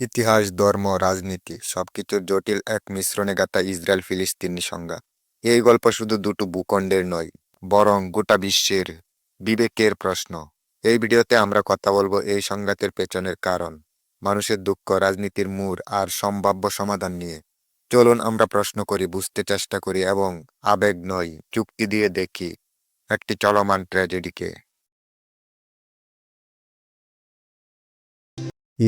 ইতিহাস, ধর্ম, রাজনীতি সবকিছুর জটিল এক মিশ্রণে গাঁথা ইসরায়েল ফিলিস্তিনি সংজ্ঞা এই গল্প শুধু দুটো ভূখণ্ডের নয়, বরং গোটা বিশ্বের বিবেকের প্রশ্ন। এই ভিডিওতে আমরা কথা বলব এই সংঘাতের পেছনের কারণ, মানুষের দুঃখ, রাজনীতির মূর আর সম্ভাব্য সমাধান নিয়ে। চলুন আমরা প্রশ্ন করি, বুঝতে চেষ্টা করি এবং আবেগ নয়, চুক্তি দিয়ে দেখি একটি চলমান ট্র্যাজেডিকে।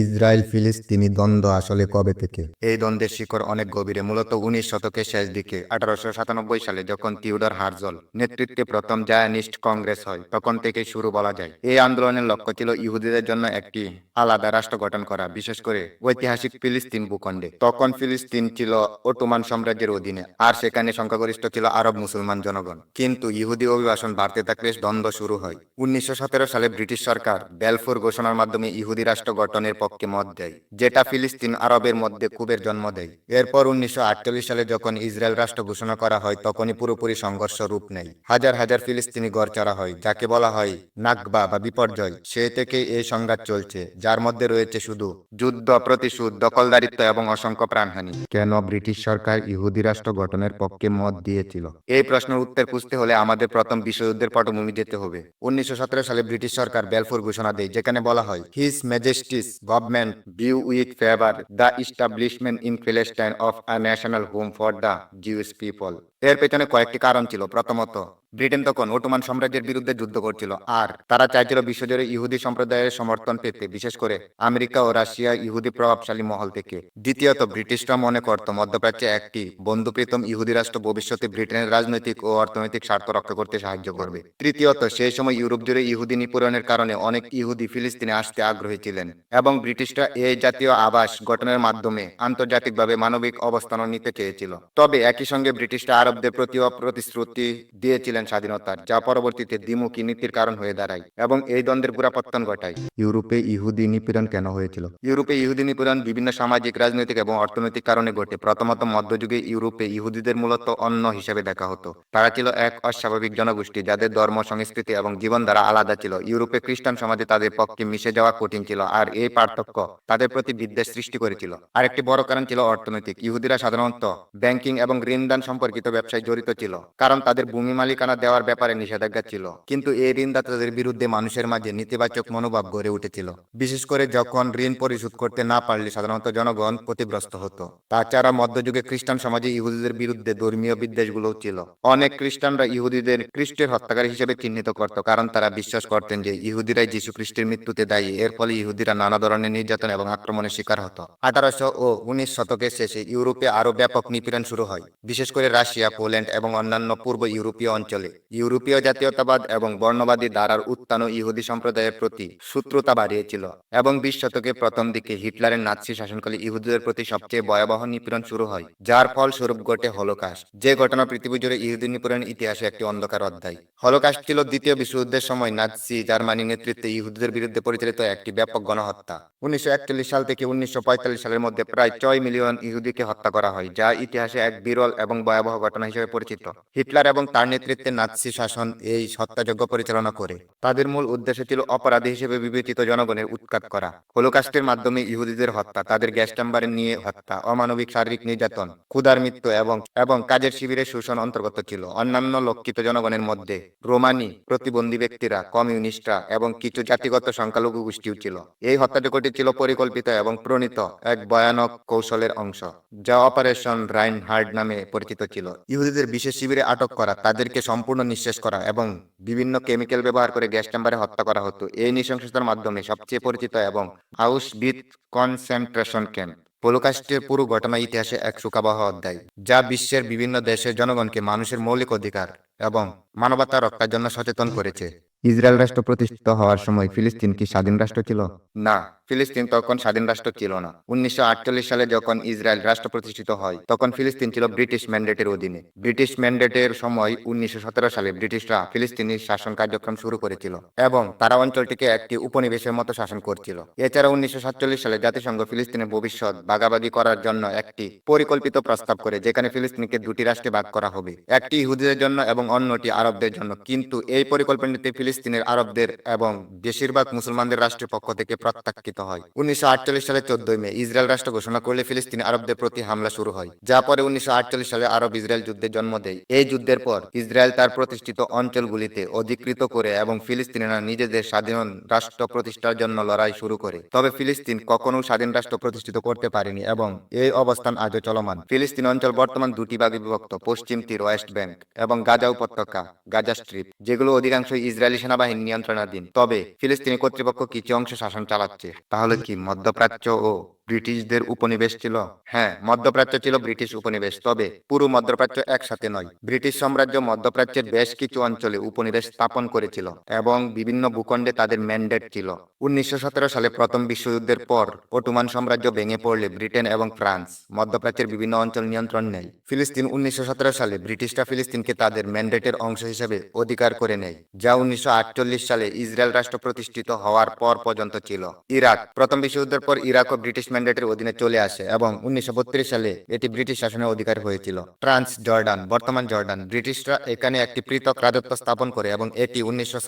ইসরায়েল ফিলিস্তিনি দ্বন্দ্ব আসলে কবে থেকে? এই দ্বন্দ্বের শিকড় অনেক গভীরে, মূলত উনিশ শতকের শেষ দিকে, আঠারোশো সাতানব্বই সালে যখন তিউডর হার্জল নেতৃত্বে প্রথম জায়ানিস্ট কংগ্রেস হয়, তখন থেকে শুরু বলা যায়। এই আন্দোলনের লক্ষ্য ছিল ইহুদিদের জন্য একটি আলাদা রাষ্ট্র গঠন করা, বিশেষ করে ঐতিহাসিক ফিলিস্তিন ভূখণ্ডে। তখন ফিলিস্তিন ছিল ওটোমান সাম্রাজ্যের অধীনে, আর সেখানে সংখ্যাগরিষ্ঠ ছিল আরব মুসলমান জনগণ। কিন্তু ইহুদি অভিবাসন বাড়তে থাকলে দ্বন্দ্ব শুরু হয়। উনিশশো সতেরো সালে ব্রিটিশ সরকার বেলফোর ঘোষণার মাধ্যমে ইহুদি রাষ্ট্র গঠনের পক্ষে মত দেয় যেটা ফিলিস্তিন আরবের মধ্যে ক্ষোভের জন্ম দেয়। এরপর উনিশশো আটচল্লিশ সালে যখন ইসরায়েল রাষ্ট্র ঘোষণা করা হয় তখনই পুরোপুরি সংঘর্ষ রূপ নেয়। হাজার হাজার ফিলিস্তিনি গড়চড়া হয় যাকে বলা হয় নাকবা বা বিপর্যয়। সে থেকে এই সংঘাত চলছে যার মধ্যে রয়েছে শুধু যুদ্ধ প্রতিশোধ দখলদারিত্ব এবং অসংখ্য প্রাণহানি। কেন ব্রিটিশ সরকার ইহুদি রাষ্ট্র গঠনের পক্ষে মত দিয়েছিল? এই প্রশ্নের উত্তর খুঁজতে হলে আমাদের প্রথম বিশ্বযুদ্ধের পটভূমি যেতে হবে। উনিশশো সতেরো সালে ব্রিটিশ সরকার বেলফোর ঘোষণা দেয় যেখানে বলা হয় his majesty's government view with favour the establishment in Palestine of a national home for the Jewish people এর পেছনে কয়েকটি কারণ ছিল। প্রথমত, ব্রিটেন তখন ওটোমান সাম্রাজ্যের বিরুদ্ধে যুদ্ধ করছিল আর তারা চাইছিল বিশ্বজুড়ে ইহুদি সম্প্রদায়ের সমর্থন পেতে, বিশেষ করে আমেরিকা ও রাশিয়া ইহুদি প্রভাবশালী মহল থেকে। দ্বিতীয়ত, ব্রিটিশরা মনে করত, মধ্যপ্রাচ্যে একটি বন্ধুপ্রীতম ইহুদি রাষ্ট্র ভবিষ্যতে ব্রিটেনের রাজনৈতিক ও অর্থনৈতিক স্বার্থ রক্ষা করতে সাহায্য করবে। তৃতীয়ত, সেই সময় ইউরোপ জুড়ে ইহুদি নিপীড়নের কারণে অনেক ইহুদি ফিলিস্তিনে আসতে আগ্রহী ছিলেন এবং ব্রিটিশরা এই জাতীয় আবাস গঠনের মাধ্যমে আন্তর্জাতিকভাবে মানবিক অবস্থান নিতে চেয়েছিল। তবে একই সঙ্গে ব্রিটিশরা আরবদের প্রতিও প্রতিশ্রুতি দিয়েছিলেন স্বাধীনতার যা পরবর্তীতে দ্বিমুখী নীতির কারণ হয়ে দাঁড়ায় এবং এই দ্বন্দ্বের পুরাপত্তন ঘটায়। ইউরোপে ইহুদি নিপীড়ন কেন হয়েছিল? ইউরোপে ইহুদি নিপীড়ন বিভিন্ন সামাজিক রাজনৈতিক এবং অর্থনৈতিক কারণে ঘটে। প্রথমত মধ্যযুগে ইউরোপে ইহুদিদের মূলত অন্য হিসেবে দেখা হতো। তারা ছিল এক অস্বাভাবিক জনগোষ্ঠী যাদের ধর্ম সংস্কৃতি এবং জীবনধারা আলাদা ছিল। ইউরোপে খ্রিস্টান সমাজে তাদের পক্ষে মিশে যাওয়া কঠিন ছিল আর এই পার্থক্য তাদের প্রতি বিদ্বেষ সৃষ্টি করেছিল। আরেকটি বড় কারণ ছিল অর্থনৈতিক। ইহুদিরা সাধারণত ব্যাংকিং এবং ঋণদান সম্পর্কিত ব্যবসায় জড়িত ছিল, কারণ তাদের ভূমি মালিকানা দেওয়ার ব্যাপারে নিষেধাজ্ঞা ছিল। কিন্তু এই ঋণদাতাদের বিরুদ্ধে মানুষের মাঝে নেতিবাচক মনোভাব গড়ে উঠেছিল। বিশেষ করে যখন ঋণ পরিশোধ করতে না পারলে সাধারণত জনগণ ক্ষতিগ্রস্ত হতো। তাছাড়া মধ্যযুগে খ্রিস্টান সমাজে ইহুদিদের বিরুদ্ধে ধর্মীয় বিদ্বেষগুলো ছিল। অনেক খ্রিস্টানরা ইহুদিদের খ্রিস্টের হত্যাকারী হিসেবে চিহ্নিত করত, কারণ তারা বিশ্বাস করতেন যে ইহুদিরাই যীশু খ্রিস্টের মৃত্যুতে দায়ী। এর ফলে ইহুদিরা নানা ধরনের নির্যাতন এবং আক্রমণের শিকার হতো। আঠারোশো ও উনিশ শতকের শেষে ইউরোপে আরও ব্যাপক নিপীড়ন শুরু হয়। বিশেষ করে রাশিয়া পোল্যান্ড এবং অন্যান্য পূর্ব ইউরোপীয় অঞ্চলে। ইউরোপীয় জাতীয়তাবাদ এবং বর্ণবাদী ধারার উত্থান ও ইহুদি সম্প্রদায়ের প্রতি শত্রুতা বাড়িয়েছিল এবং বিশ শতকের প্রথম দিকে হিটলারের নাৎসি শাসনকালে ইহুদিদের প্রতি সবচেয়ে ভয়াবহ নিপীড়ন শুরু হয়, যার ফল স্বরূপ ঘটে হলোকাস্ট। যে ঘটনা পৃথিবী জুড়ে ইহুদি নিপীড়নের ইতিহাসে একটি অন্ধকার অধ্যায়। হলোকাস্ট ছিল দ্বিতীয় বিশ্বযুদ্ধের সময় নাৎসি জার্মানির নেতৃত্বে ইহুদিদের বিরুদ্ধে পরিচালিত একটি ব্যাপক গণহত্যা। উনিশশো একচল্লিশ সাল থেকে উনিশশো পঁয়তাল্লিশ সালের মধ্যে প্রায় ছয় মিলিয়ন ইহুদিকে হত্যা করা হয়, যা ইতিহাসে এক বিরল এবং ভয়াবহ ঘটনা। হিসেবে পরিচিত। হিটলার এবং তার নেতৃত্বে নাৎসি শাসন এই হত্যাযজ্ঞ পরিচালনা করে। তাদের মূল উদ্দেশ্য ছিল অপরাধী হিসেবে বিবেচিত জনগণের উৎখাত করা। হোলোকাস্টের মাধ্যমে ইহুদিদের হত্যা, তাদের গ্যাস চেম্বারে নিয়ে হত্যা, অমানবিক শারীরিক নির্যাতন, ক্ষুধার মৃত্যু এবং এবং কাজের শিবিরে শোষণ অন্তর্গত ছিল। অন্যান্য লক্ষিত জনগণের মধ্যে রোমানি প্রতিবন্ধী ব্যক্তিরা, কমিউনিস্টরা এবং কিছু জাতিগত সংখ্যালঘু গোষ্ঠীও ছিল। এই হত্যাযজ্ঞটি ছিল পরিকল্পিত এবং প্রণীত এক ভয়ানক কৌশলের অংশ, যা অপারেশন রাইন হার্ড নামে পরিচিত ছিল। ইহুদিদের বিশেষ শিবিরে আটক করা, তাদেরকে সম্পূর্ণ নিঃশেষ করা এবং বিভিন্ন কেমিক্যাল ব্যবহার করে গ্যাস চেম্বারে হত্যা করা হতো। এই নৃশংসতার মাধ্যমে সবচেয়ে পরিচিত এবং হাউস বিথ কনসেন্ট্রেশন ক্যাম্প, হোলোকাস্টের পুরো ঘটনা ইতিহাসে এক সুখাবহ অধ্যায়, যা বিশ্বের বিভিন্ন দেশের জনগণকে মানুষের মৌলিক অধিকার এবং মানবতা রক্ষার জন্য সচেতন করেছে। ইসরায়েল রাষ্ট্র প্রতিষ্ঠিত হওয়ার সময় ফিলিস্তিন কি স্বাধীন রাষ্ট্র ছিল? না, ফিলিস্তিন তখন স্বাধীন রাষ্ট্র ছিল না। উনিশশো সালে যখন ইসরায়েল রাষ্ট্র প্রতিষ্ঠিত হয়, তখন ফিলিস্তিন ছিল ব্রিটিশ ম্যান্ডেটের অধীনে। ব্রিটিশ ম্যান্ডেটের সময় উনিশশো সালে ব্রিটিশরা ফিলিস্তিনি শাসন কার্যক্রম শুরু করেছিল এবং তারা অঞ্চলটিকে একটি উপনিবেশের মতো শাসন করছিল। এছাড়া উনিশশো সাতচল্লিশ সালে জাতিসংঘ ফিলিস্তিনের ভবিষ্যৎ ভাগাভাগি করার জন্য একটি পরিকল্পিত প্রস্তাব করে, যেখানে ফিলিস্তিনকে দুটি রাষ্ট্রে ভাগ করা হবে। একটি ইহুদিদের জন্য এবং অন্যটি আরবদের জন্য। কিন্তু এই পরিকল্পনাতে ফিলিস্তিন ফিলিস্তিনের আরবদের এবং বেশিরভাগ মুসলমানদের রাষ্ট্রের পক্ষ থেকে প্রত্যাখ্যিত হয়। উনিশশো আটচল্লিশ সালে চোদ্দই মে ইসরায়েল রাষ্ট্র ঘোষণা করলে ফিলিস্তিনি আরবদের প্রতি হামলা শুরু হয়। যা পরে উনিশশো আটচল্লিশ সালে আরব ইসরায়েল যুদ্ধের জন্ম দেয়। এই যুদ্ধের পর ইসরায়েল তার প্রতিষ্ঠিত অঞ্চলগুলিতে অধিকৃত করে এবং ফিলিস্তিনিরা নিজেদের স্বাধীন রাষ্ট্র প্রতিষ্ঠার জন্য লড়াই শুরু করে। তবে ফিলিস্তিন কখনো স্বাধীন রাষ্ট্র প্রতিষ্ঠিত করতে পারেনি এবং এই অবস্থান আজও চলমান। ফিলিস্তিন অঞ্চল বর্তমান দুটি ভাগে বিভক্ত, পশ্চিম তীর ওয়েস্ট ব্যাংক এবং গাজা উপত্যকা, গাজা স্ট্রিপ, যেগুলো অধিকাংশই ইসরায়েলি সেনাবাহিনী নিয়ন্ত্রণাধীন। তবে ফিলিস্তিনি কর্তৃপক্ষ কিছু অংশ শাসন চালাচ্ছে। তাহলে কি মধ্যপ্রাচ্য ও ব্রিটিশদের উপনিবেশ ছিল। হ্যাঁ মধ্যপ্রাচ্য ছিল ব্রিটিশ উপনিবেশ, তবে পুরো মধ্যপ্রাচ্য একসাথে নয়। ব্রিটিশ সাম্রাজ্য মধ্যপ্রাচ্যের বেশ কিছু অঞ্চলে উপনিবেশ স্থাপন করেছিল এবং বিভিন্ন ভূখণ্ডে তাদের ম্যান্ডেট ছিল। উনিশশো সালে প্রথম বিশ্বযুদ্ধের পর অটোমান সাম্রাজ্য ভেঙে পড়লে ব্রিটেন এবং ফ্রান্স মধ্যপ্রাচ্যের বিভিন্ন অঞ্চল নিয়ন্ত্রণ নেয়। ফিলিস্তিন উনিশশো সতেরো সালে ব্রিটিশরা ফিলিস্তিনকে তাদের ম্যান্ডেটের অংশ হিসেবে অধিকার করে নেয়, যা উনিশশো আটচল্লিশ সালে ইসরায়েল রাষ্ট্র প্রতিষ্ঠিত হওয়ার পর পর্যন্ত ছিল। ইরাক, প্রথম বিশ্বযুদ্ধের পর ইরাক ও ব্রিটিশ ম্যান্ডেটের অধীনে চলে আসে এবং উনিশশো বত্রিশ সালে এটি ব্রিটিশ শাসনের অধিকার হয়েছিল। ট্রান্স জর্ডান, বর্তমান জর্ডান, ব্রিটিশরা এখানে একটি পৃথক রাজত্ব স্থাপন করে এবং এটি উনিশশো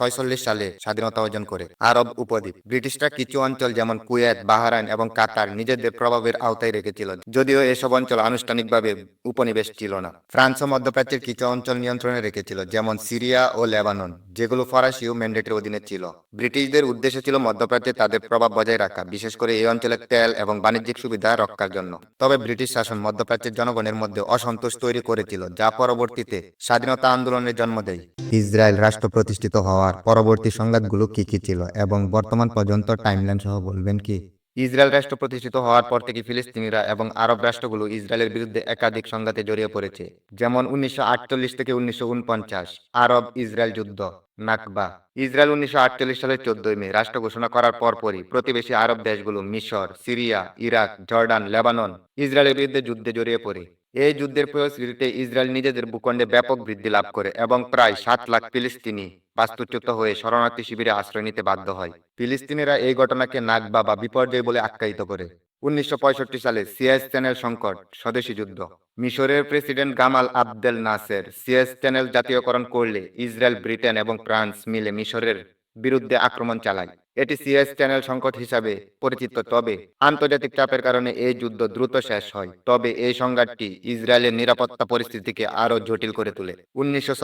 সালে স্বাধীনতা অর্জন করে। আরব উপদ্বীপ, ব্রিটিশরা কিছু অঞ্চল যেমন কুয়েত, বাহারাইন এবং কাতার নিজেদের প্রভাবের আওতায় রেখেছিল, যদিও এসব অঞ্চল আনুষ্ঠানিকভাবে উপনিবেশ ছিল না। ফ্রান্স ও মধ্যপ্রাচ্যের কিছু অঞ্চল নিয়ন্ত্রণে রেখেছিল, যেমন সিরিয়া ও লেবানন, যেগুলো ফরাসি ও ম্যান্ডেটের অধীনে ছিল। ব্রিটিশদের উদ্দেশ্য ছিল মধ্যপ্রাচ্যে তাদের প্রভাব বজায় রাখা, বিশেষ করে এই অঞ্চলের তেল এবং বাণিজ্যিক সুবিধা রক্ষার জন্য। তবে ব্রিটিশ শাসন মধ্যপ্রাচ্যের জনগণের মধ্যে অসন্তোষ তৈরি করেছিল, যা পরবর্তীতে স্বাধীনতা আন্দোলনের জন্ম দেয়। ইসরায়েল রাষ্ট্র প্রতিষ্ঠিত হওয়ার পরবর্তী সংঘাতগুলো কি কি ছিল এবং বর্তমান পর্যন্ত টাইমলাইন সহ বলবেন কি? ইসরায়েল রাষ্ট্র প্রতিষ্ঠিত হওয়ার পর থেকে ফিলিস্তিনিরা এবং আরব রাষ্ট্রগুলো ইসরায়েলের বিরুদ্ধে একাধিক সংঘাতে জড়িয়ে পড়েছে। যেমন উনিশশো আটচল্লিশ থেকে উনিশশো উনপঞ্চাশ আরব ইসরায়েল যুদ্ধ নাকবা। ইসরায়েল উনিশশো আটচল্লিশ সালের চোদ্দই মে রাষ্ট্র ঘোষণা করার পরপরই প্রতিবেশী আরব দেশগুলো মিশর সিরিয়া ইরাক জর্ডান লেবানন ইসরায়েলের বিরুদ্ধে যুদ্ধে জড়িয়ে পড়ে। এই যুদ্ধের ফলশ্রুতিতে ইসরায়েল নিজেদের ভূখণ্ডে ব্যাপক বৃদ্ধি লাভ করে এবং প্রায় সাত লাখ ফিলিস্তিনি বাস্তুচ্যুত হয়ে শরণার্থী শিবিরে আশ্রয় নিতে বাধ্য হয়। ফিলিস্তিনিরা এই ঘটনাকে নাগবা বা বিপর্যয় বলে আখ্যায়িত করে। উনিশশো পঁয়ষট্টি সালে সিএস চ্যানেল সংকট, স্বদেশী যুদ্ধ। মিশরের president Gamal Abdel Nasser Suez channel জাতীয়করণ করলে ইসরায়েল, ব্রিটেন এবং ফ্রান্স মিলে মিশরের বিরুদ্ধে আক্রমণ চালায়। এটি সিএস চ্যানেল সংকট হিসাবে পরিচিত তবে আন্তর্জাতিক চাপের কারণে এই যুদ্ধ দ্রুত শেষ হয়। তবে এই সংঘাতটি ইসরায়েলের নিরাপত্তা পরিস্থিতিকে আরও জটিল করে তোলে। উনিশশো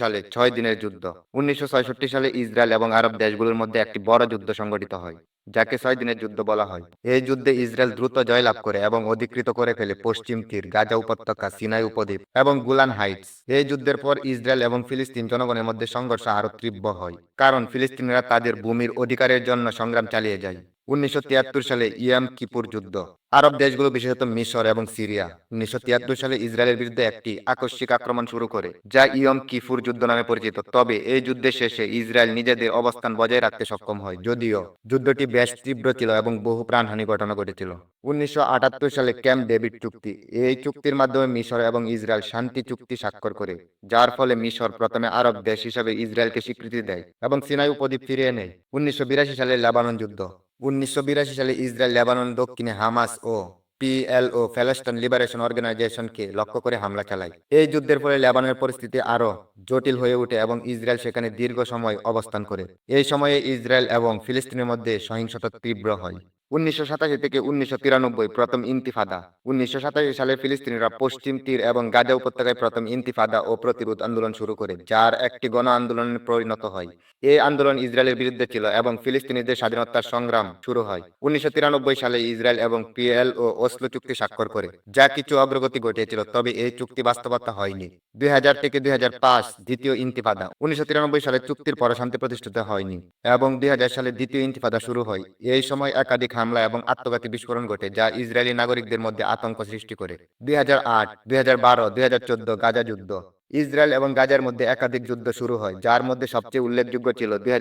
সালে ছয় দিনের যুদ্ধ। উনিশশো সালে ইসরায়েল এবং আরব দেশগুলোর মধ্যে একটি বড় যুদ্ধ সংঘটিত হয়। যাকে ছয় দিনের যুদ্ধ বলা হয়। এই যুদ্ধে ইসরায়েল দ্রুত জয়লাভ করে এবং অধিকৃত করে ফেলে পশ্চিম তীর, গাজা উপত্যকা, সিনাই উপদ্বীপ এবং গুলান হাইটস। এই যুদ্ধের পর ইসরায়েল এবং ফিলিস্তিন জনগণের মধ্যে সংঘর্ষ আরও তীব্র হয়, কারণ ফিলিস্তিনিরা তাদের ভূমির অধিকারের জন্য সংগ্রাম চালিয়ে যায়। উনিশশো তিয়াত্তর সালে ইয়াম কিপুর যুদ্ধ। আরব দেশগুলো, বিশেষত মিশর এবং সিরিয়া, উনিশশো তিয়াত্তর সালে ইসরায়েলের বিরুদ্ধে একটি আকস্মিক আক্রমণ শুরু করে, যা ইয়ম কিফুর যুদ্ধ নামে পরিচিত। তবে এই যুদ্ধের শেষে ইসরায়েল নিজেদের অবস্থান বজায় রাখতে সক্ষম হয়, যদিও যুদ্ধটি বেশ তীব্র ছিল এবং বহু প্রাণহানি ঘটনা ঘটেছিল। উনিশশো সালে ক্যাম্প ডেভিড চুক্তি, এই চুক্তির মাধ্যমে মিশর এবং ইসরায়েল শান্তি চুক্তি স্বাক্ষর করে, যার ফলে মিশর প্রথমে আরব দেশ হিসেবে ইসরায়েলকে স্বীকৃতি দেয় এবং সিনাই উপদ্বীপ ফিরিয়ে নেয়। উনিশশো বিরাশি সালে লেবানন যুদ্ধ। উনিশশো বিরাশি সালে ইসরায়েল, লেবানন, দক্ষিণে হামাস ও পিএলও প্যালেস্টাইন লিবারেশন অর্গানাইজেশনকে লক্ষ্য করে হামলা চালায়। এই যুদ্ধের ফলে লেবাননের পরিস্থিতি আরও জটিল হয়ে ওঠে এবং ইসরায়েল সেখানে দীর্ঘ সময় অবস্থান করে। এই সময়ে ইসরায়েল এবং ফিলিস্তিনের মধ্যে সহিংসতা তীব্র হয়। উনিশশো সাতাশি থেকে উনিশশো তিরানব্বই প্রথম ইন্তিফাদা। উনিশশো সাতাশি সালে ফিলিস্তিনিরা পশ্চিম তীর এবং গাজা উপত্যকায় প্রথম ইন্তিফাদা ও প্রতিরোধ আন্দোলন শুরু করে, যার একটি গণ আন্দোলনে পরিণত হয়। এই আন্দোলন ইসরায়েলের বিরুদ্ধে ছিল এবং ফিলিস্তিনিদের স্বাধীনতার সংগ্রাম শুরু হয়। উনিশশো তিরানব্বই সালে ইসরায়েল এবং পিএল ও ওসলো চুক্তি স্বাক্ষর করে, যা কিছু অগ্রগতি ঘটিয়েছিল, তবে এই চুক্তি বাস্তবতা হয়নি। দুই হাজার থেকে দুই হাজার পাঁচ দ্বিতীয় ইন্তিফাদা। উনিশশো তিরানব্বই সালে চুক্তির পর শান্তি প্রতিষ্ঠিত হয়নি এবং দুই হাজার সালে দ্বিতীয় ইন্তিফাদা শুরু হয়। এই সময় একাধিক হামলা এবং আত্মঘাতী বিস্ফোরণ ঘটে, যা ইসরায়েলি নাগরিকদের মধ্যে আতঙ্ক সৃষ্টি করে। দুই হাজার আট, দুই হাজার বারো, দুই হাজার চোদ্দ গাজা যুদ্ধ। ইসরায়েল এবং গাজার মধ্যে একাধিক যুদ্ধ শুরু হয়, যার মধ্যে সবচেয়ে উল্লেখযোগ্য ছিল দুই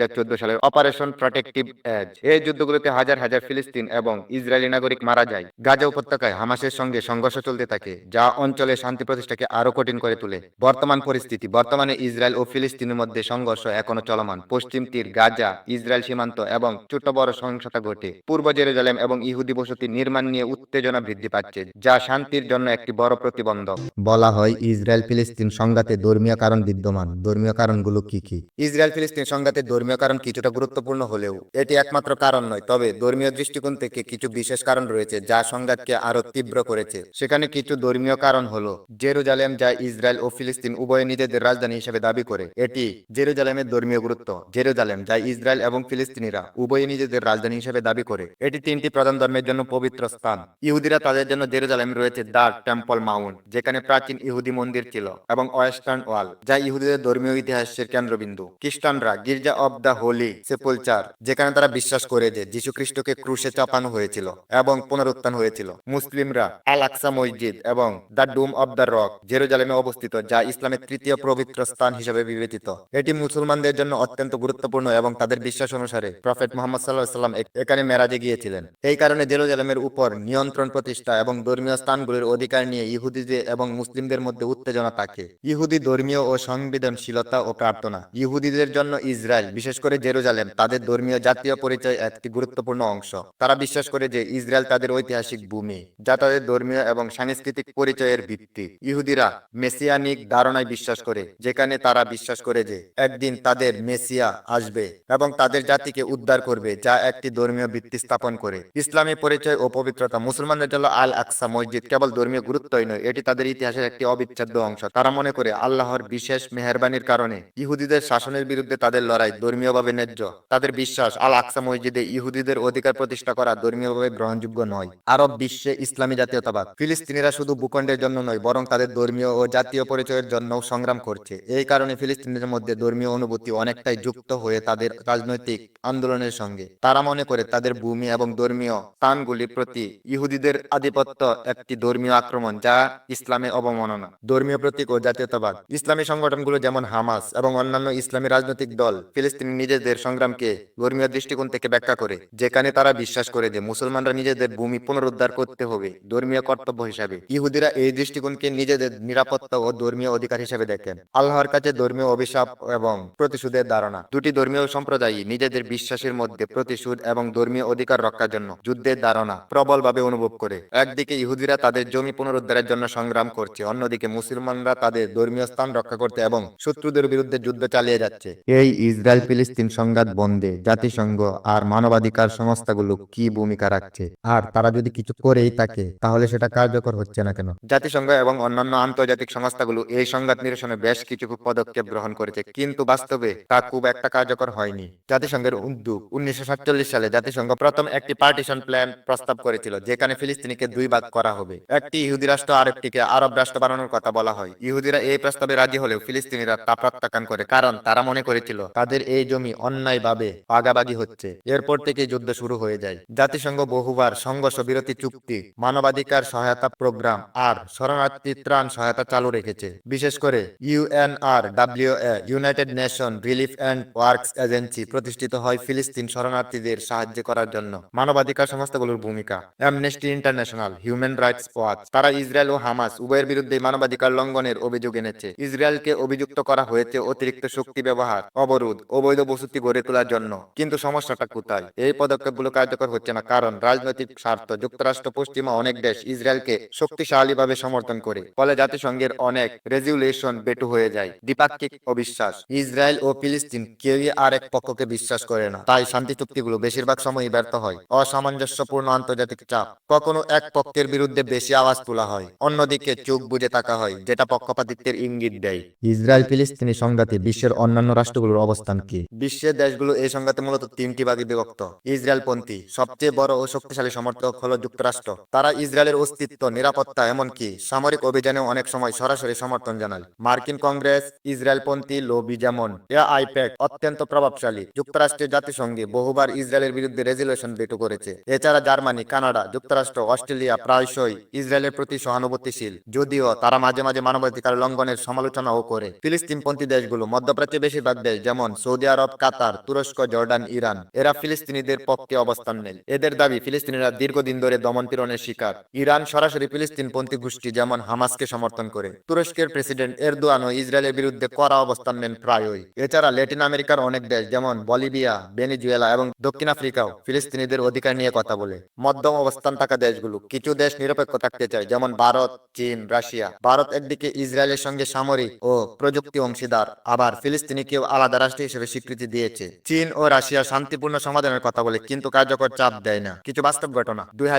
সালের অপারেশন প্রোটেক্টিভ এজ এই যুদ্ধগুলোতে হাজার হাজার ফিলিস্তিন এবং ইসরায়েলি নাগরিক মারা যায়। গাজা উপত্যকায় হামাসের সঙ্গে সংঘর্ষ চলতে থাকে, যা অঞ্চলে শান্তি প্রতিষ্ঠাকে আরও কঠিন করে তোলে। বর্তমান পরিস্থিতি, বর্তমানে ইসরায়েল ও ফিলিস্তিনের মধ্যে সংঘর্ষ এখনও চলমান। পশ্চিম তীর, গাজা, ইসরায়েল সীমান্ত এবং ছোট বড় সহিংসতা ঘটে। পূর্ব জেরুজালেম এবং ইহুদি বসতি নির্মাণ নিয়ে উত্তেজনা বৃদ্ধি পাচ্ছে, যা শান্তির জন্য একটি বড় প্রতিবন্ধক। বলা হয় ইসরায়েল ফিলিস্তিন সংঘাত সংঘাতে ধর্মীয় কারণ বিদ্যমান। ধর্মীয় কারণগুলো কি কি? ইসরায়েল ফিলিস্তিন সংঘাতে ধর্মীয় কারণ কিছুটা গুরুত্বপূর্ণ হলেও এটি একমাত্র কারণ নয়, তবে ধর্মীয় দৃষ্টিকোণ থেকে কিছু বিশেষ কারণ রয়েছে যা সংঘাতকে আরও তীব্র করেছে। সেখানে কিছু ধর্মীয় কারণ হলো জেরুজালেম, যা ইসরায়েল ও ফিলিস্তিন উভয় নিজেদের রাজধানী হিসেবে দাবি করে। এটি জেরুজালেমের ধর্মীয় গুরুত্ব। জেরুজালেম, যা ইসরায়েল এবং ফিলিস্তিনিরা উভয় নিজেদের রাজধানী হিসেবে দাবি করে, এটি তিনটি প্রধান ধর্মের জন্য পবিত্র স্থান। ইহুদিরা তাদের জন্য জেরুজালেম রয়েছে দ্য টেম্পল, মাউন্ট, যেখানে প্রাচীন ইহুদি মন্দির ছিল এবং ওয়েস্টার্ন ওয়াল যা ইহুদিদের ধর্মীয় ইতিহাসের কেন্দ্রবিন্দু। খ্রিস্টানরা গির্জা অব দ্য হোলি সেপুলচার যেখানে তারা বিশ্বাস করে যে যীশু খ্রিস্টকে ক্রুশে চাপানো হয়েছিল এবং পুনরুত্থান হয়েছিল। মুসলিমরা আল আকসা মসজিদ এবং the Dome of the Rock, জেরুজালেমে অবস্থিত, যা ইসলামের তৃতীয় পবিত্র স্থান হিসেবে বিবেচিত। এটি মুসলমানদের জন্য অত্যন্ত গুরুত্বপূর্ণ এবং তাদের বিশ্বাস অনুসারে প্রফেট মোহাম্মদ সাল্লাহ সাল্লাম এখানে মেরাজে গিয়েছিলেন। এই কারণে জেরুজালেমের উপর নিয়ন্ত্রণ প্রতিষ্ঠা এবং ধর্মীয় স্থানগুলির অধিকার নিয়ে ইহুদিদের এবং মুসলিমদের মধ্যে উত্তেজনা থাকে ইহুদি ধর্মীয় ও সংবেদনশীলতা ও প্রার্থনা। ইহুদিদের জন্য ইসরায়েল, বিশেষ করে জেরুজালেম, তাদের ধর্মীয় জাতীয় পরিচয় একটি গুরুত্বপূর্ণ অংশ। তারা বিশ্বাস করে যে ইসরায়েল তাদের ঐতিহাসিক ভূমি, যা তাদের ধর্মীয় এবং সাংস্কৃতিক পরিচয়ের ভিত্তি। ইহুদিরা মেসিয়ানিক ধারণায় বিশ্বাস করে, যেখানে তারা বিশ্বাস করে যে একদিন তাদের মেসিয়া আসবে এবং তাদের জাতিকে উদ্ধার করবে, যা একটি ধর্মীয় ভিত্তি স্থাপন করে। ইসলামী পরিচয় ও পবিত্রতা মুসলমানদের জন্য আল আকসা মসজিদ কেবল ধর্মীয় গুরুত্বই নয়, এটি তাদের ইতিহাসের একটি অবিচ্ছেদ্য অংশ। তারা মনে করে আল্লাহর বিশেষ মেহরবানির কারণে ইহুদিদের শাসনের বিরুদ্ধে তাদের লড়াই ধর্মীয়ভাবে ন্যায্য। তাদের বিশ্বাস আল আকসা মসজিদে ইহুদিদের অধিকার প্রতিষ্ঠা করা ধর্মীয়ভাবে গ্রহণযোগ্য নয়। আরব বিশ্বে ইসলামী জাতীয়তাবাদ। ফিলিস্তিনিরা শুধু ভূখণ্ডের জন্য নয়, বরং তাদের ধর্মীয় ও জাতীয় পরিচয়ের জন্য সংগ্রাম করছে। এই কারণে ফিলিস্তিনিদের মধ্যে ধর্মীয় অনুভূতি অনেকটাই যুক্ত হয়ে তাদের রাজনৈতিক আন্দোলনের সঙ্গে। তারা মনে করে তাদের ভূমি এবং ধর্মীয় স্থানগুলির প্রতি ইহুদিদের আধিপত্য একটি ধর্মীয় আক্রমণ যা ইসলামে অবমাননা। ধর্মীয় প্রতীক ও জাতীয়তাবাদ ইসলামী সংগঠনগুলো যেমন হামাস এবং অন্যান্য ইসলামী রাজনৈতিক দল ফিলিস্তিনি নিজেদের সংগ্রামকে ধর্মীয় দৃষ্টিকোণ থেকে ব্যাখ্যা করে, যেখানে তারা বিশ্বাস করে যে মুসলমানরা নিজেদের ভূমি পুনরুদ্ধার করতে হবে ধর্মীয় কর্তব্য হিসাবে। ইহুদিরা এই দৃষ্টিকোণকে নিজেদের নিরাপত্তা ও ধর্মীয় অধিকার হিসেবে দেখেন। আল্লাহর কাছে ধর্মীয় অভিশাপ এবং প্রতিশোধের ধারণা। দুটি ধর্মীয় সম্প্রদায়ই নিজেদের বিশ্বাসের মধ্যে প্রতিশোধ এবং ধর্মীয় অধিকার রক্ষার জন্য যুদ্ধের ধারণা প্রবলভাবে অনুভব করে। একদিকে ইহুদিরা তাদের জমি পুনরুদ্ধারের জন্য সংগ্রাম করছে, অন্যদিকে মুসলমানরা তাদের ধর্মীয় স্থান রক্ষা করতে এবং শত্রুদের বিরুদ্ধে যুদ্ধ চালিয়ে যাচ্ছে। এই ইসরায়েল ফিলিস্তিন সংঘাত বন্ধে জাতিসংঘ আর মানবাধিকার সংস্থাগুলো কি ভূমিকা রাখছে? আর তারা যদি কিছু করেই থাকে তাহলে সেটা কার্যকর হচ্ছে না কেন? জাতিসংঘ এবং অন্যান্য আন্তর্জাতিক সংস্থাগুলো এই সংঘাত নিরসনে বেশ কিছু পদক্ষেপ গ্রহণ করেছে কিন্তু বাস্তবে তা খুব একটা কার্যকর হয়নি। জাতিসংঘের উদ্যোগ উনিশশো সাতচল্লিশ সালে জাতিসংঘ প্রথম একটি পার্টিশন প্ল্যান প্রস্তাব করেছিল যেখানে ফিলিস্তিনিকে দুই ভাগ করা হবে। একটি ইহুদি রাষ্ট্র আরেকটিকে আরব রাষ্ট্র বানানোর কথা বলা হয়। ইহুদিরা এই প্রস্তাবে রাজি হলেও ফিলিস্তিনিরা তা প্রত্যাখ্যান করে, কারণ তারা মনে করেছিল তাদের এই জমি অন্যায়ভাবে ভাগাভাগি হচ্ছে। এরপর থেকে যুদ্ধ শুরু হয়ে যায়। জাতিসংঘ বহুবার সংঘর্ষ বিরতি চুক্তি, মানবাধিকার সহায়তা প্রোগ্রাম আর শরণার্থী ত্রাণ সহায়তা চালু রেখেছে। বিশেষ করে UNR W United Nation relief and works agency প্রতিষ্ঠিত হয় ফিলিস্তিন শরণার্থীদের সাহায্য করার জন্য। মানবাধিকার সংস্থাগুলোর ভূমিকা Amnesty International Human Rights Watch তারা ইসরায়েল ও হামাস উভয়ের বিরুদ্ধে মানবাধিকার লঙ্ঘনের অভিযোগ এনেছে ইসরায়েলকে অভিযুক্ত করা হয়েছে অতিরিক্ত শক্তি ব্যবহার, অবরোধ অবৈধ বসতি গড়ে তোলার জন্য। কিন্তু সমস্যাটা কোথায়? এই পদক্ষেপগুলো কার্যকর হচ্ছে না কারণ রাজনৈতিক স্বার্থ, যুক্তরাষ্ট্র, পশ্চিমা অনেক দেশ ইসরায়েলকে শক্তিশালীভাবে সমর্থন করে, ফলে জাতিসংঘের অনেক রেজুলেশন বেটু হয়ে যায়। দ্বিপাক্ষিক অবিশ্বাস, ইসরায়েল ও ফিলিস্তিন কেউই আর এক পক্ষকে বিশ্বাস করে না। তাই শান্তি চুক্তিগুলো বেশিরভাগ সময়ই ব্যর্থ হয়। অসামঞ্জস্যপূর্ণ আন্তর্জাতিক চাপ, কখনো এক পক্ষের বিরুদ্ধে বেশি আওয়াজ তোলা হয়, অন্যদিকে চোখ বুঝে থাকা হয়, যেটা পক্ষপাতিত্বের ইঙ্গিত দেয়। ইসরায়েল ফিলিস্তিনি সংঘাতে বিশ্বের অন্যান্য রাষ্ট্রগুলোর অবস্থান কি? বিশ্বের দেশগুলো এই সংঘাতে মূলত তিনটি ভাগে বিভক্ত। ইসরায়েল পন্থী সবচেয়ে বড় ও শক্তিশালী সমর্থক হলো যুক্তরাষ্ট্র। তারা ইসরায়েলের অস্তিত্ব নিরাপত্তা এমনকি সামরিক অভিযানেও অনেক সময় সরাসরি সমর্থন জানায়। মার্কিন কংগ্রেস ইসরায়েল পন্থী লবি যেমন আইপ্যাক অত্যন্ত প্রভাবশালী। যুক্তরাষ্ট্রের জাতিসংঘে বহুবার ইসরায়েলের বিরুদ্ধে রেজুলেশন ভেটো করেছে। এছাড়া জার্মানি কানাডা যুক্তরাষ্ট্র অস্ট্রেলিয়া প্রায়শই ইসরায়েলের প্রতি সহানুভূতিশীল। যদিও তারা মাঝে মাঝে মানবাধিকার লঙ্ঘনের সমালোচনাও করে। ফিলিস্তিনপন্থী দেশগুলো মধ্যপ্রাচ্যের বেশিরভাগ দেশ, যেমন সৌদি আরব, কাতার, তুরস্ক, জর্ডান, ইরান, এরা ফিলিস্তিনিদের পক্ষে অবস্থান নেয় এদের দাবি, ফিলিস্তিনিরা দীর্ঘদিন ধরে দমন পীড়নের শিকার। ইরান সরাসরি ফিলিস্তিনপন্থী গোষ্ঠী, যেমন হামাসকে সমর্থন করে। তুরস্কের প্রেসিডেন্ট এরদোয়ানও ইসরায়েলের বিরুদ্ধে কড়া অবস্থান নেন প্রায়ই। এছাড়া ল্যাটিন আমেরিকার অনেক দেশ, যেমন বলিভিয়া, ভেনিজুয়েলা এবং দক্ষিণ আফ্রিকাও ফিলিস্তিনিদের অধিকার নিয়ে কথা বলে। মধ্যম অবস্থান থাকা দেশগুলো, কিছু দেশ নিরপেক্ষ থাকতে চায়, যেমন ভারত, চীন, রাশিয়া। ভারত একদিকে ইসরায়েলের সঙ্গে সামরিক ও প্রযুক্তি অংশীদার। আবার ফিলিস্তিনিকেও আলাদা রাষ্ট্র হিসেবে স্বীকৃতি দিয়েছে। চীন ও রাশিয়া শান্তিপূর্ণ সমাধানের কথা বলে কিন্তু কার্যকর চাপ দেয় না। কিছু বাস্তব ঘটনা। দুই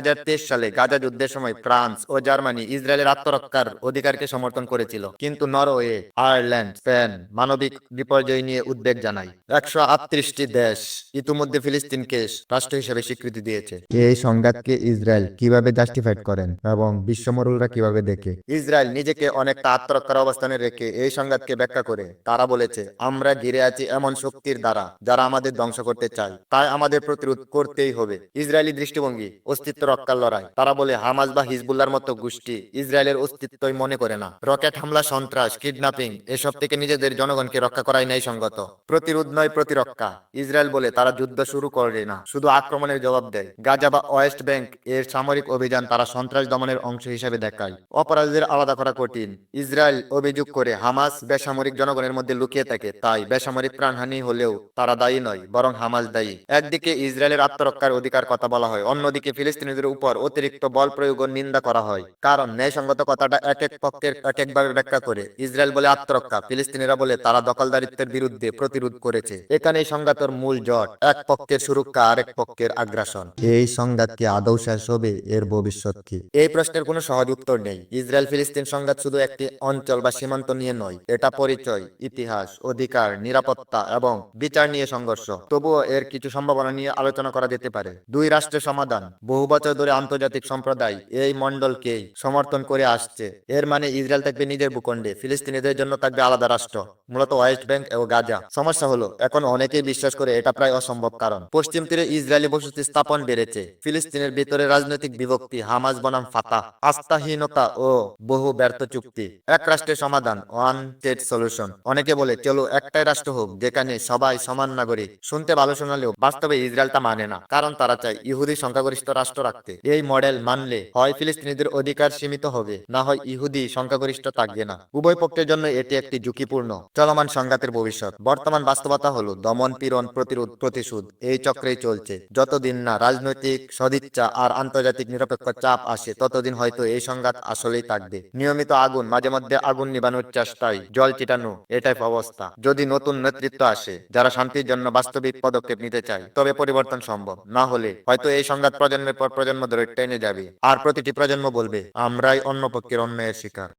সালে গাজা যুদ্ধের সময় ফ্রান্স ও জার্মানি ইসরায়েলের আত্মরক্ষার অধিকারকে সমর্থন করেছিল। কিন্তু নরওয়ে, আয়ারল্যান্ড, স্পেন মানবিক বিপর্যয় নিয়ে উদ্বেগ জানায়। একশো আটত্রিশটি দেশ ইতিমধ্যে ফিলিস্তিনকে রাষ্ট্র হিসেবে স্বীকৃতি দিয়েছে। এই সংঘাতকে ইসরায়েল কীভাবে জাস্টিফাইড করেন এবং বিশ্বমরুলরা কীভাবে দেখে? ইসরায়েল নিজেকে অনেকটা আত্মরক্ষার অবস্থানে রেখে এই সংঘাতকে ব্যাখ্যা করে, তারা বলেছে, আমরা ঘিরে আছি এমন শক্তির দ্বারা যারা আমাদের ধ্বংস করতে চায়। তাই আমাদের প্রতিরোধ করতেই হবে। ইসরায়েলি দৃষ্টিভঙ্গি, অস্তিত্ব রক্ষার লড়াই। তারা বলে হামাজ বা হিজবুল্লার মতো গোষ্ঠী ইসরায়েলের অস্তিত্বই মনে করে না। রকেট হামলা, সন্ত্রাস, কিডন্যাপিং, এসব থেকে নিজেদের জনগণকে রক্ষা করাই নাই সঙ্গত। প্রতিরোধ নয় প্রতিরক্ষা। ইসরায়েল বলে, তারা যুদ্ধ শুরু করে না, শুধু আক্রমণের জবাব দেয়। গাজা বা ওয়েস্ট ব্যাংক এর সামরিক অভিযান তারা সন্ত্রাস দমনের অংশ হিসেবে দেখায়। অপরাধীদের আলাদা করা কঠিন। ইসরায়েল অভিযোগ করে হামাস বেসামরিক জনগণের মধ্যে লুকিয়ে থাকে। তাই বেসামরিক প্রাণহানি হলেও তারা দায়ী নয় বরং হামাস দায়ী। একদিকে ইসরায়েলের আত্মরক্ষার অধিকার কথা বলা হয় অন্যদিকে ফিলিস্তিনিদের উপর অতিরিক্ত বল প্রয়োগ নিন্দা করা হয়। কারণ ন্যায়সঙ্গত কথাটা এক এক পক্ষের এক একভাবে ব্যাখ্যা করে ইসরায়েল বলে আত্মরক্ষা ফিলিস্তিনিরা বলে তারা দখলদারিত্বের বিরুদ্ধে প্রতিরোধ করেছে। এখানেই সংঘাতের মূল জট এক পক্ষের সুরক্ষা আরেক পক্ষের আগ্রাসন। এই সংঘাত কি আদৌ শেষ হবে? এর ভবিষ্যৎ কি? এই প্রশ্নের কোনো সহজ উত্তর নেই। ইসরায়েল ফিলিস্তিন সংঘাত শুধু একটি অঞ্চল বা সীমান্ত নিয়ে নয়। এটা পরিচয়, ইতিহাস, অধিকার, নিরাপত্তা এবং বিচার নিয়ে সংঘর্ষ। তবুও এর কিছু সম্ভাবনা নিয়ে আলোচনা করা যেতে পারে। দুই রাষ্ট্রের সমাধান। বহু বছর ধরে আন্তর্জাতিক সম্প্রদায় এই মন্ডলকেই সমর্থন করে আসছে। এর মানে ইসরায়েল থাকবে নিজের ভূখণ্ডে, ফিলিস্তিনিদের জন্য থাকবে আলাদা রাষ্ট্র, মূলত ওয়েস্ট ব্যাংক ও গাজা। সমস্যা হলো, এখন অনেকেই বিশ্বাস করে এটা প্রায় অসম্ভব কারণ। পশ্চিম তীরে ইসরায়েলি বসতি স্থাপন বেড়েছে। ফিলিস্তিনের ভিতরে রাজনৈতিক বিভক্তি হামাজ বনাম ফাতা আস্থাহীনতা ও বহু ব্যর্থ চুক্তি। এক রাষ্ট্রের সমাধান ওয়ান স্টেট সলিউশন অনেকে বলে, চলো একটাই রাষ্ট্র হোক, যেখানে সবাই সমান নাগরিক। শুনতে ভালো শোনালেও বাস্তবে ইসরায়েল তা মানে না, কারণ তারা চায় ইহুদি সংখ্যাগরিষ্ঠ রাষ্ট্র রাখতে। এই মডেল মানলে হয় ফিলিস্তিনিদের অধিকার সীমিত হবে, না হয় ইহুদি সংখ্যাগরিষ্ঠ থাকবে না। উভয় পক্ষের জন্য এটি একটি ঝুঁকিপূর্ণ, চলমান সংঘাতের ভবিষ্যৎ। বর্তমান বাস্তবতা হলো দমন পীড়ন প্রতিরোধ প্রতিশোধ, এই চক্রেই চলছে। যতদিন না রাজনৈতিক সদিচ্ছা আর আন্তর্জাতিক নিরপেক্ষ চাপ আসে, ততদিন হয়তো এই সংঘাত আসলেই থাকবে। নিয়মিত আগুন, মাঝে মধ্যে আগুন নিবানোর চেষ্টায় জল চিটানো এটাই অবস্থা। যদি নতুন নেতৃত্ব আসে, যারা শান্তির জন্য বাস্তবিক পদক্ষেপ নিতে চায়, তবে পরিবর্তন সম্ভব। না হলে, হয়তো এই সংঘাত প্রজন্মের পর প্রজন্ম ধরে টেনে যাবে। আর প্রতিটি প্রজন্ম বলবে, আমরাই অন্য পক্ষের অন্যায়ের শিকার।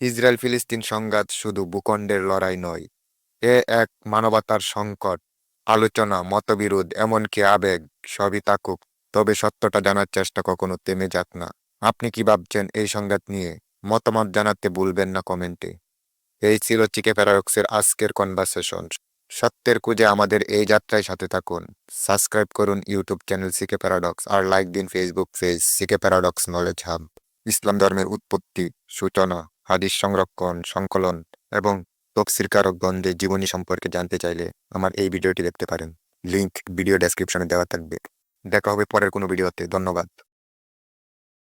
ইসরায়েল ফিলিস্তিন সংঘাত শুধু ভূখণ্ডের লড়াই নয়, এ এক মানবতার সংকট। আলোচনা, মতবিরোধ, এমনকি আবেগ, সবই থাকুক তবে সত্যটা জানার চেষ্টা কখনো থেমে যাক না। আপনি কি ভাবছেন এই সংঘাত নিয়ে? মতামত জানাতে ভুলবেন না কমেন্টে। এই ছিল চিকে প্যারাডক্সের আজকের কনভারসেশন সত্যের খুঁজে আমাদের এই যাত্রায় সাথে থাকুন। সাবস্ক্রাইব করুন ইউটিউব চ্যানেল সিকে প্যারাডক্স আর লাইক দিন Facebook page CK paradox knowledge hub ইসলাম ধর্মের উৎপত্তি, সূচনা, হাদিস সংরক্ষণ, সংকলন এবং তফসির গন্ধে জীবনী সম্পর্কে জানতে চাইলে আমার এই ভিডিওটি দেখতে পারেন। লিংক ভিডিও ডেসক্রিপশনে দেওয়া থাকবে। দেখা হবে পরের কোনো ভিডিওতে ধন্যবাদ।